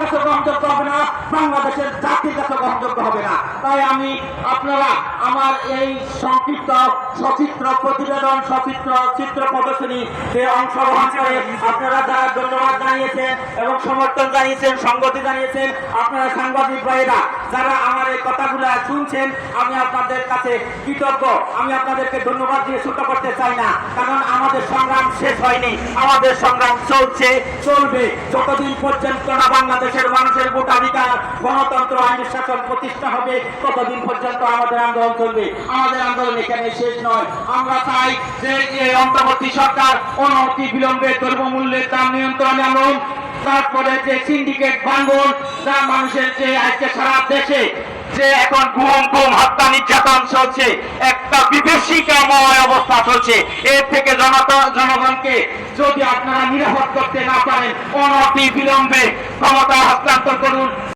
কাছে গ্রহণযোগ্য হবে না, বাংলাদেশের জাতির কাছে গ্রহণযোগ্য হবে না। তাই আমি আপনারা আমার এই সংক্ষিপ্ত সচিত্র, প্রতিবেদন, সচিত্র, চিত্র প্রদর্শনীতে অংশগ্রহণ করে আপনারা যারা ধন্যবাদ জানিয়েছেন এবং সমর্থন জানিয়েছেন সংগতি জানিয়েছেন, আপনারা সাংবাদিক ভাইয়েরা, যারা আমার এই কথাগুলো শুনছেন, আমি আপনাদের কাছে কৃতজ্ঞ। আমি আপনাদেরকে ধন্যবাদ দিয়ে ছোট করতে চাই না, কারণ আমাদের সংগ্রাম শেষ হয়নি, আমাদের সংগ্রাম চলছে, চলবে। যতদিন পর্যন্ত না বাংলাদেশের মানুষের ভোটাধিকার, গণতন্ত্র, আইন শাসন প্রতিষ্ঠা হবে। ততদিন পর্যন্ত আমাদের আন্দোলন চলবে? আমাদের আন্দোলন এখানে শেষ নয়। আমরা চাই যে এই অন্তর্বর্তী সরকার অনতি বিলম্বে দ্রব্যমূল্যের দাম নিয়ন্ত্রণে আনুন। তারপরে যে সিন্ডিকেট ভাঙ্গন যা মানুষের যে আজকে সারা দেশে যে এখন গুম গুম, হত্যা, নির্যাতন চলছে, একটা বিভীষিকাময় অবস্থা চলছে। এর থেকে জনগণকে যদি আপনারা নিরাপদ করতে না পারেন, অনতি বিলম্বে ক্ষমতা